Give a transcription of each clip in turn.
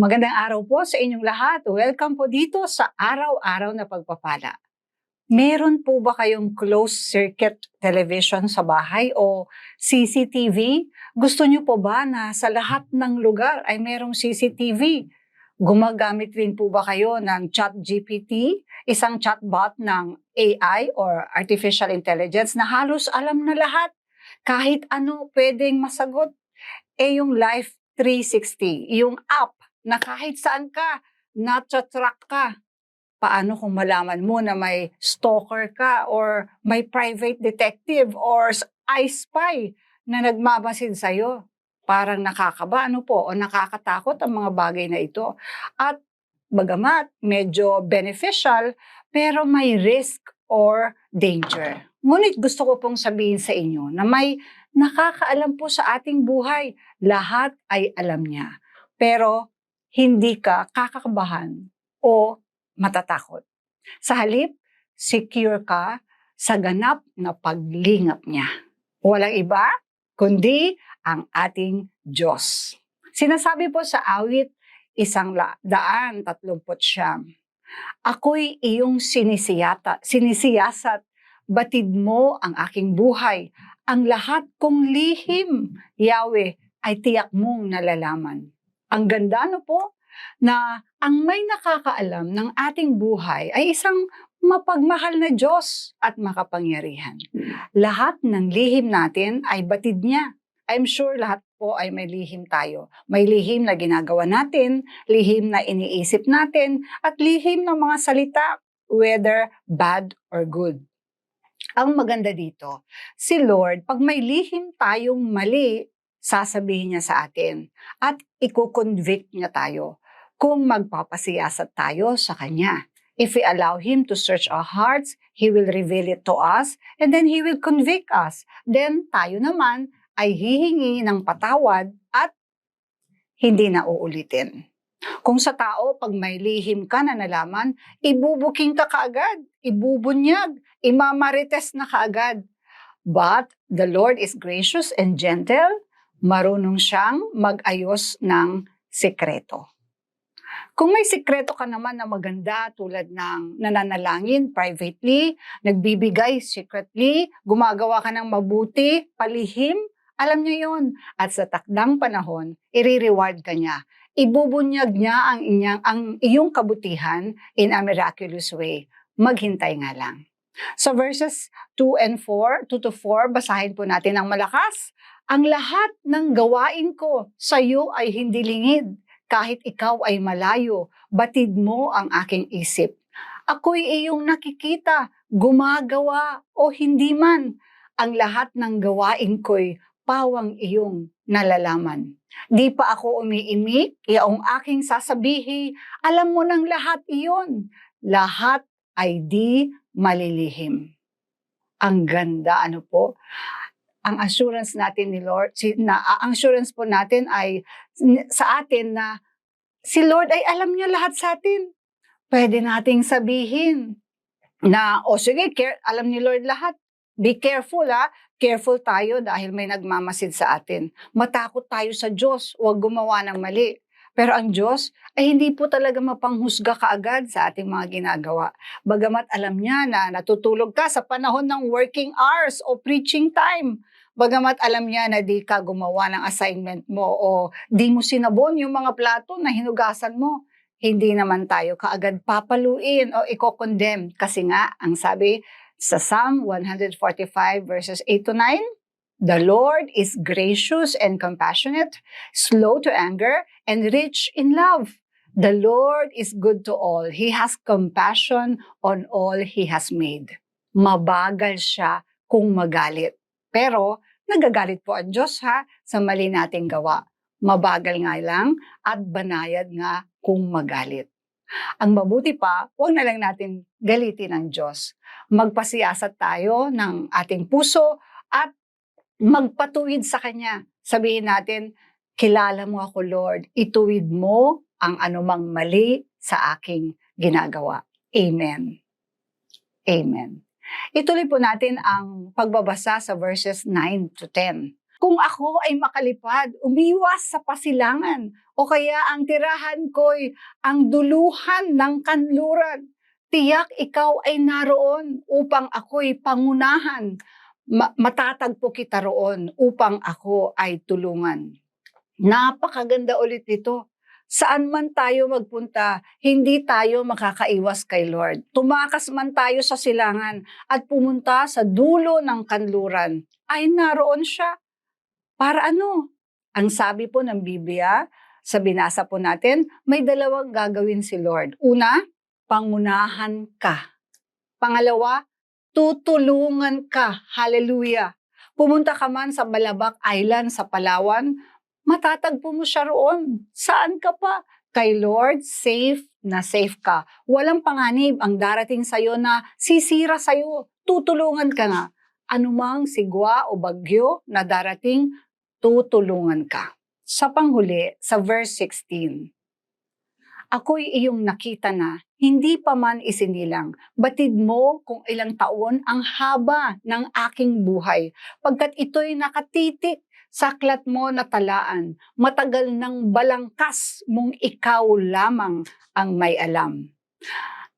Magandang araw po sa inyong lahat. Welcome po dito sa araw-araw na pagpapala. Meron po ba kayong closed circuit television sa bahay o CCTV? Gusto niyo po ba na sa lahat ng lugar ay merong CCTV? Gumagamit rin po ba kayo ng ChatGPT, isang chatbot ng AI or Artificial Intelligence na halos alam na lahat? Kahit ano pwedeng masagot. Eh yung Life 360, yung app na kahit saan ka, natra-track ka. Paano kung malaman mo na may stalker ka or may private detective or I spy na nagmamasid sa'yo? Parang nakakaba, ano po, o nakakatakot ang mga bagay na ito. At bagamat medyo beneficial, pero may risk or danger. Ngunit gusto ko pong sabihin sa inyo na may nakakaalam po sa ating buhay. Lahat ay alam niya. Pero hindi ka kakakabahan o matatakot. Sa halip, secure ka sa ganap na paglingap niya. Walang iba, kundi ang ating Diyos. Sinasabi po sa awit, isang daan, tatlumpot siyam. Ako'y iyong sinisiyata, sinisiyasat, batid mo ang aking buhay. Ang lahat kong lihim, Yahweh, ay tiyak mong nalalaman. Ang ganda no po, na ang may nakakaalam ng ating buhay ay isang mapagmahal na Diyos at makapangyarihan. Lahat ng lihim natin ay batid niya. I'm sure lahat po ay may lihim tayo. May lihim na ginagawa natin, lihim na iniisip natin, at lihim ng mga salita, whether bad or good. Ang maganda dito, si Lord, pag may lihim tayong mali, sasabihin niya sa atin at iko-convict niya tayo kung magpapasiyasat tayo sa Kanya. If we allow Him to search our hearts, He will reveal it to us and then He will convict us. Then tayo naman ay hihingi ng patawad at hindi na uulitin. Kung sa tao, pag may lihim ka na nalaman, ibubuking ka kaagad, ibubunyag, imamarites na kaagad. But the Lord is gracious and gentle, marunong siyang mag-ayos ng sekreto. Kung may sekreto ka naman na maganda tulad ng nananalangin privately, nagbibigay secretly, gumagawa ka ng mabuti, palihim, alam niya yon. At sa takdang panahon, i-reward ka niya. Ibubunyag niya ang, inyang, ang iyong kabutihan in a miraculous way. Maghintay nga lang. Sa verses 2 and 4, 2 to 4, basahin po natin ang malakas. Ang lahat ng gawain ko sa iyo ay hindi lingid. Kahit ikaw ay malayo, batid mo ang aking isip. Ako'y iyong nakikita, gumagawa o hindi man. Ang lahat ng gawain ko'y pawang iyong nalalaman. Di pa ako umiimik, yaong aking sasabihi, alam mo ng lahat iyon. Lahat ay di malilihim. Ang ganda, ano po? Ang assurance natin ni Lord, si, na, ang assurance po natin ay sa atin na si Lord ay alam niya lahat sa atin. Pwede nating sabihin na, o sige, care, alam ni Lord lahat. Be careful ha. Careful tayo dahil may nagmamasid sa atin. Matakot tayo sa Diyos. Huwag gumawa ng mali. Pero ang Diyos ay hindi po talaga mapanghusga kaagad sa ating mga ginagawa. Bagamat alam niya na natutulog ka sa panahon ng working hours o preaching time. Bagamat alam niya na di ka gumawa ng assignment mo o di mo sinabon yung mga plato na hinugasan mo. Hindi naman tayo kaagad papaluin o iko-condemn. Kasi nga, ang sabi sa Psalm 145 verses 8 to 9, The Lord is gracious and compassionate, slow to anger, and rich in love. The Lord is good to all. He has compassion on all He has made. Mabagal siya kung magalit. Pero nagagalit po ang Diyos ha sa mali nating gawa. Mabagal nga lang at banayad nga kung magalit. Ang mabuti pa, huwag na lang natin galitin ang Diyos. Magpasiyasat tayo ng ating puso at magpatuwid sa Kanya. Sabihin natin, Kilala mo ako, Lord. Ituwid mo ang anumang mali sa aking ginagawa. Amen. Amen. Ituloy po natin ang pagbabasa sa verses 9 to 10. Kung ako ay makalipad, umiwas sa pasilangan, o kaya ang tirahan ko'y ang duluhan ng kanluran, tiyak ikaw ay naroon upang ako'y pangunahan. Ma- matatagpo kita roon upang ako ay tulungan. Napakaganda ulit nito. Saan man tayo magpunta, hindi tayo makakaiwas kay Lord. Tumakas man tayo sa silangan at pumunta sa dulo ng kanluran, ay naroon siya. Para ano? Ang sabi po ng Biblia, sa binasa po natin, may dalawang gagawin si Lord. Una, pangunahan ka. Pangalawa, tutulungan ka. Hallelujah. Pumunta ka man sa Balabac Island sa Palawan, matatagpo mo siya roon. Saan ka pa? Kay Lord, safe na safe ka. Walang panganib ang darating sa'yo na sisira sa'yo. Tutulungan ka nga. Anumang sigwa o bagyo na darating, tutulungan ka. Sa panghuli, sa verse 16, Ako'y iyong nakita na, hindi pa man isinilang. Batid mo kung ilang taon ang haba ng aking buhay. Pagkat ito'y nakatitik saklat mo na talaan, matagal ng balangkas mong ikaw lamang ang may alam.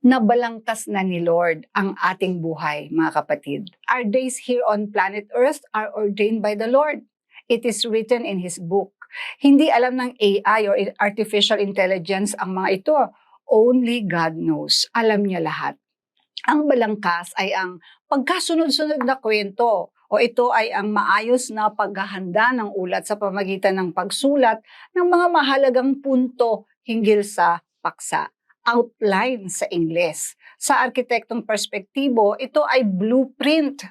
Nabalangkas na ni Lord ang ating buhay, mga kapatid. Our days here on planet Earth are ordained by the Lord. It is written in His book. Hindi alam ng AI or artificial intelligence ang mga ito. Only God knows. Alam niya lahat. Ang balangkas ay ang pagkasunod-sunod na kwento o ito ay ang maayos na paghahanda ng ulat sa pamagitan ng pagsulat ng mga mahalagang punto hinggil sa paksa. Outline sa Ingles. Sa arkitektong perspektibo, ito ay blueprint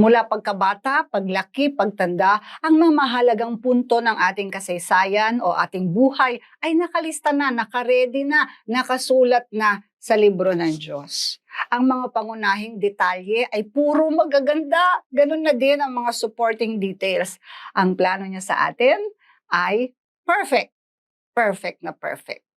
Mula pagkabata, paglaki, pagtanda, ang mga mahalagang punto ng ating kasaysayan o ating buhay ay nakalista na, nakaredy na, nakasulat na sa libro ng Diyos. Ang mga pangunahing detalye ay puro magaganda. Ganun na din ang mga supporting details. Ang plano niya sa atin ay perfect. Perfect na perfect.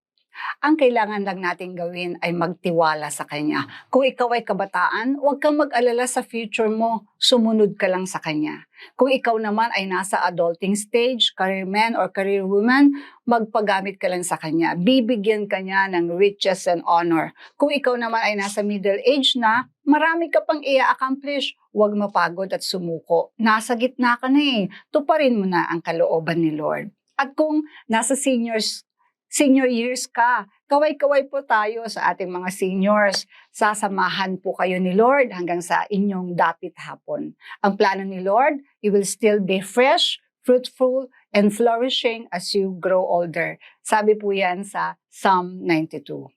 Ang kailangan lang natin gawin ay magtiwala sa Kanya. Kung ikaw ay kabataan, huwag kang mag-alala sa future mo. Sumunod ka lang sa Kanya. Kung ikaw naman ay nasa adulting stage, career man or career woman, magpagamit ka lang sa Kanya. Bibigyan ka niya ng riches and honor. Kung ikaw naman ay nasa middle age na, marami ka pang i-accomplish. Huwag mapagod at sumuko. Nasa gitna ka na eh. Tuparin mo na ang kalooban ni Lord. At kung nasa seniors senior years ka. Kaway-kaway po tayo sa ating mga seniors. Sasamahan po kayo ni Lord hanggang sa inyong dapit hapon. Ang plano ni Lord, you will still be fresh, fruitful, and flourishing as you grow older. Sabi po yan sa Psalm 92.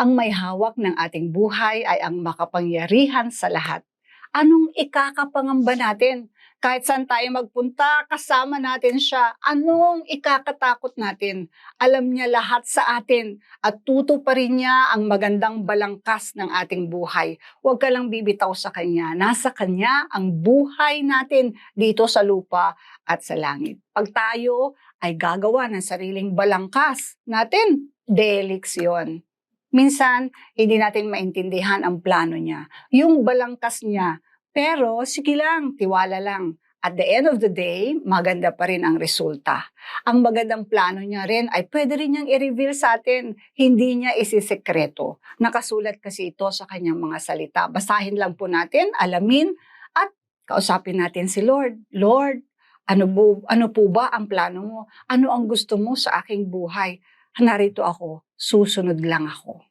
Ang may hawak ng ating buhay ay ang makapangyarihan sa lahat. Anong ikakapangamba natin? Kahit saan tayo magpunta, kasama natin siya. Anong ikakatakot natin? Alam niya lahat sa atin at tuto pa rin niya ang magandang balangkas ng ating buhay. Huwag ka lang bibitaw sa Kanya. Nasa Kanya ang buhay natin dito sa lupa at sa langit. Pag tayo ay gagawa ng sariling balangkas natin, delix yun. Minsan, hindi natin maintindihan ang plano niya. Yung balangkas niya, pero sige lang, tiwala lang. At the end of the day, maganda pa rin ang resulta. Ang magandang plano niya rin ay pwede rin niyang i-reveal sa atin. Hindi niya isisekreto. Nakasulat kasi ito sa kanyang mga salita. Basahin lang po natin, alamin, at kausapin natin si Lord. Lord, ano, bu, ano po ba ang plano mo? Ano ang gusto mo sa aking buhay? Narito ako, susunod lang ako.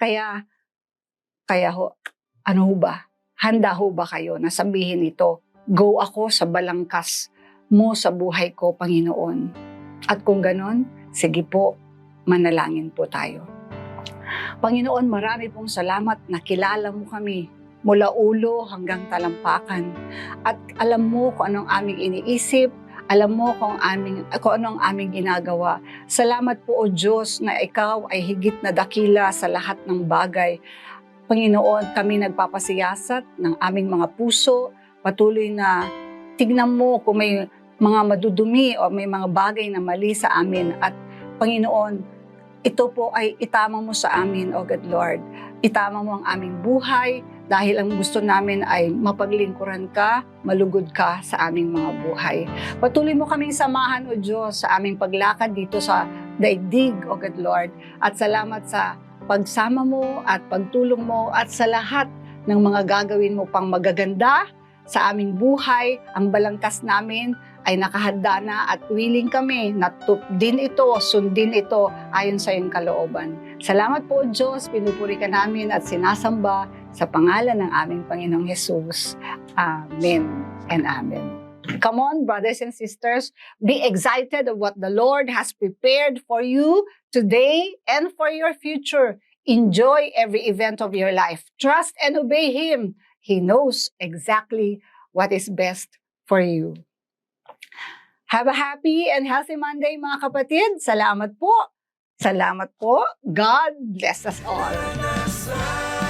Kaya, kaya ho, ano ho ba? Handa ho ba kayo na sabihin ito, go ako sa balangkas mo sa buhay ko, Panginoon. At kung ganon, sige po, manalangin po tayo. Panginoon, marami pong salamat na kilala mo kami mula ulo hanggang talampakan. At alam mo kung anong aming iniisip, alam mo kung, aming, kung anong aming ginagawa. Salamat po o Diyos na ikaw ay higit na dakila sa lahat ng bagay. Panginoon, kami nagpapasiyasat ng aming mga puso, patuloy na tignan mo kung may mga madudumi o may mga bagay na mali sa amin. At Panginoon, ito po ay itama mo sa amin, O God Lord. Itama mo ang aming buhay dahil ang gusto namin ay mapaglingkuran ka, malugod ka sa aming mga buhay. Patuloy mo kaming samahan, O Diyos, sa aming paglakad dito sa daigdig, O God Lord. At salamat sa pagsama mo at pagtulong mo at sa lahat ng mga gagawin mo pang magaganda sa aming buhay, ang balangkas namin ay nakahanda na at willing kami na din ito, sundin ito ayon sa iyong kalooban. Salamat po Diyos, pinupuri ka namin at sinasamba sa pangalan ng aming Panginoong Yesus. Amen and Amen. Come on, brothers and sisters, be excited of what the Lord has prepared for you today and for your future. Enjoy every event of your life. Trust and obey Him. He knows exactly what is best for you. Have a happy and healthy Monday mga kapatid. Salamat po. Salamat po. God bless us all.